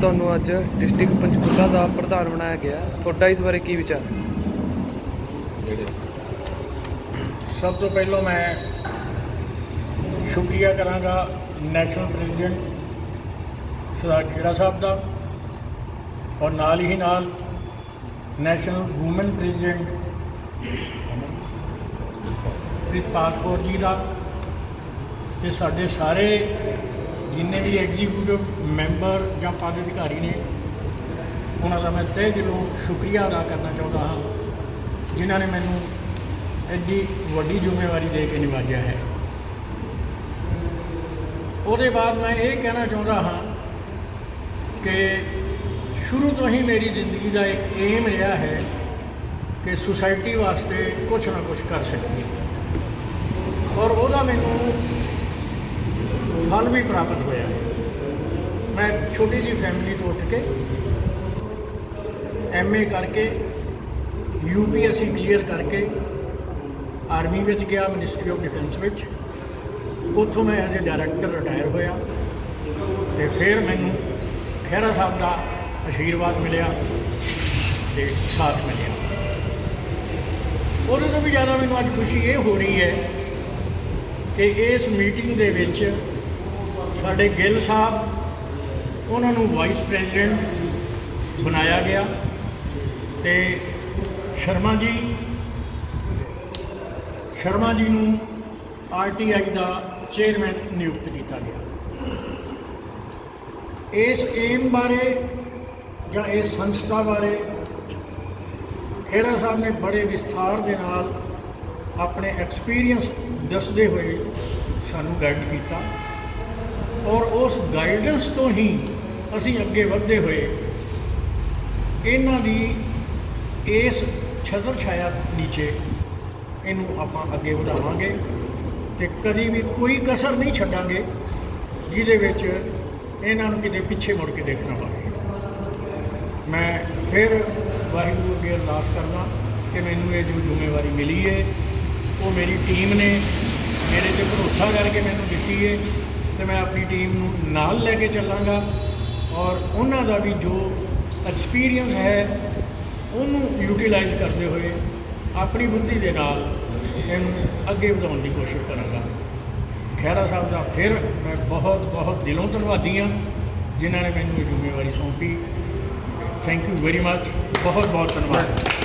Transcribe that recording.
ਤੁਹਾਨੂੰ ਅੱਜ ਡਿਸਟ੍ਰਿਕਟ ਪੰਚਕੂਲਾ ਦਾ ਪ੍ਰਧਾਨ ਬਣਾਇਆ ਗਿਆ। ਤੁਹਾਡਾ ਇਸ ਬਾਰੇ ਕੀ ਵਿਚਾਰ? ਸਭ ਤੋਂ ਪਹਿਲਾਂ ਮੈਂ ਸ਼ੁਕਰੀਆ ਕਰਾਂਗਾ ਨੈਸ਼ਨਲ ਪ੍ਰੈਜ਼ੀਡੈਂਟ ਸਰਦਾਰ ਖੇੜਾ ਸਾਹਿਬ ਦਾ ਔਰ ਨਾਲ ਹੀ ਨਾਲ national woman president Pritpal Kaur ji ਦਾ ਤੇ ਸਾਡੇ ਸਾਰੇ ਜਿੰਨੇ ਵੀ ਐਗਜ਼ੀਕਿਊਟਿਵ ਮੈਂਬਰ ਜਾਂ ਪਦ ਅਧਿਕਾਰੀ ਨੇ, ਉਹਨਾਂ ਦਾ ਮੈਂ ਤਹਿ ਦਿਲੋਂ ਸ਼ੁਕਰੀਆ ਅਦਾ ਕਰਨਾ ਚਾਹੁੰਦਾ ਹਾਂ, ਜਿਨ੍ਹਾਂ ਨੇ ਮੈਨੂੰ ਐਡੀ ਵੱਡੀ ਜ਼ਿੰਮੇਵਾਰੀ ਦੇ ਕੇ ਨਿਵਾਜਿਆ ਹੈ। ਉਹਦੇ ਬਾਅਦ ਮੈਂ ਇਹ ਕਹਿਣਾ ਚਾਹੁੰਦਾ ਹਾਂ ਕਿ ਸ਼ੁਰੂ ਤੋਂ ਹੀ ਮੇਰੀ ਜ਼ਿੰਦਗੀ ਦਾ ਇੱਕ ਏਮ ਰਿਹਾ ਹੈ ਕਿ ਸੁਸਾਇਟੀ ਵਾਸਤੇ ਕੁਝ ਨਾ ਕੁਝ ਕਰ ਸਕੀਏ। ਔਰ ਉਹਦਾ ਮੈਨੂੰ ਫਲ ਵੀ ਪ੍ਰਾਪਤ ਹੋਇਆ ਮੈਂ ਛੋਟੀ ਜਿਹੀ ਫੈਮਿਲੀ ਤੋਂ ਉੱਠ ਕੇ ਐਮਏ ਕਰਕੇ ਯੂਪੀਐਸਸੀ ਕਲੀਅਰ ਕਰਕੇ ਆਰਮੀ ਵਿੱਚ ਗਿਆ ਮਿਨਿਸਟਰੀ ਆਫ ਡਿਫੈਂਸ ਵਿੱਚ। ਉੱਥੋਂ ਮੈਂ ਐਜ਼ ਅ ਡਾਇਰੈਕਟਰ ਰਿਟਾਇਰ ਹੋਇਆ ਤੇ ਫਿਰ ਮੈਨੂੰ ਖਹਿਰਾ ਸਾਹਿਬ ਦਾ ਆਸ਼ੀਰਵਾਦ ਮਿਲਿਆ ਤੇ ਸਾਥ ਮਿਲਿਆ। ਉਹਦੇ ਤੋਂ ਵੀ ਜ਼ਿਆਦਾ ਮੈਨੂੰ ਅੱਜ ਖੁਸ਼ੀ ਇਹ ਹੋ ਰਹੀ ਹੈ ਕਿ ਇਸ ਮੀਟਿੰਗ ਦੇ ਵਿੱਚ ਸਾਡੇ ਗਿੱਲ ਸਾਹਿਬ, ਉਹਨਾਂ ਨੂੰ ਵਾਈਸ ਪ੍ਰੈਜ਼ੀਡੈਂਟ ਬਣਾਇਆ ਗਿਆ ਤੇ ਸ਼ਰਮਾ ਜੀ ਸ਼ਰਮਾ ਜੀ ਨੂੰ ਆਰਟੀਆਈ ਦਾ ਚੇਅਰਮੈਨ ਨਿਯੁਕਤ ਕੀਤਾ ਗਿਆ। ਇਸ ਏਮ ਬਾਰੇ ਜਾਂ ਇਸ ਸੰਸਥਾ ਬਾਰੇ ਖੇੜਾ ਸਾਹਿਬ ਨੇ ਬੜੇ ਵਿਸਥਾਰ ਦੇ ਨਾਲ ਆਪਣੇ ਐਕਸਪੀਰੀਅੰਸ ਦੱਸਦੇ ਹੋਏ ਸਾਨੂੰ ਗਾਈਡ ਕੀਤਾ। ਔਰ ਉਸ ਗਾਈਡੈਂਸ ਤੋਂ ਹੀ ਅਸੀਂ ਅੱਗੇ ਵਧਦੇ ਹੋਏ ਇਹਨਾਂ ਦੀ ਇਸ ਛਤਰ ਛਾਇਆ ਨੀਚੇ ਇਹਨੂੰ ਆਪਾਂ ਅੱਗੇ ਵਧਾਵਾਂਗੇ ਤੇ ਕਦੀ ਵੀ ਕੋਈ ਕਸਰ ਨਹੀਂ ਛੱਡਾਂਗੇ, ਜਿਹਦੇ ਵਿੱਚ ਇਹਨਾਂ ਨੂੰ ਕਿਤੇ ਪਿੱਛੇ ਮੁੜ ਕੇ ਦੇਖਣਾ ਪਵੇ। ਮੈਂ ਫਿਰ ਵਾਹਿਗੁਰੂ ਅੱਗੇ ਅਰਦਾਸ ਕਰਦਾ ਕਿ ਮੈਨੂੰ ਇਹ ਜੋ ਜ਼ਿੰਮੇਵਾਰੀ ਮਿਲੀ ਹੈ ਉਹ ਮੇਰੀ ਟੀਮ ਨੇ ਮੇਰੇ ਤੇ ਭਰੋਸਾ ਕਰਕੇ ਮੈਨੂੰ ਦਿੱਤੀ ਹੈ ਤੇ ਮੈਂ ਆਪਣੀ ਟੀਮ ਨੂੰ ਨਾਲ ਲੈ ਕੇ ਚੱਲਾਂਗਾ ਔਰ ਉਹਨਾਂ ਦਾ ਵੀ ਜੋ ਐਕਸਪੀਰੀਅੰਸ ਹੈ, ਉਹਨੂੰ ਯੂਟਿਲਾਈਜ਼ ਕਰਦੇ ਹੋਏ ਆਪਣੀ ਬੁੱਧੀ ਦੇ ਨਾਲ ਇਹਨੂੰ ਅੱਗੇ ਵਧਾਉਣ ਦੀ ਕੋਸ਼ਿਸ਼ ਕਰਾਂਗਾ। ਖਹਿਰਾ ਸਾਹਿਬ ਦਾ ਫਿਰ ਮੈਂ ਬਹੁਤ ਬਹੁਤ ਦਿਲੋਂ ਧੰਨਵਾਦੀ ਹਾਂ, ਜਿਨ੍ਹਾਂ ਨੇ ਮੈਨੂੰ ਇਹ ਜ਼ਿੰਮੇਵਾਰੀ ਸੌਂਪੀ। ਥੈਂਕ ਯੂ ਵੈਰੀ ਮੱਚ ਬਹੁਤ ਬਹੁਤ ਧੰਨਵਾਦ।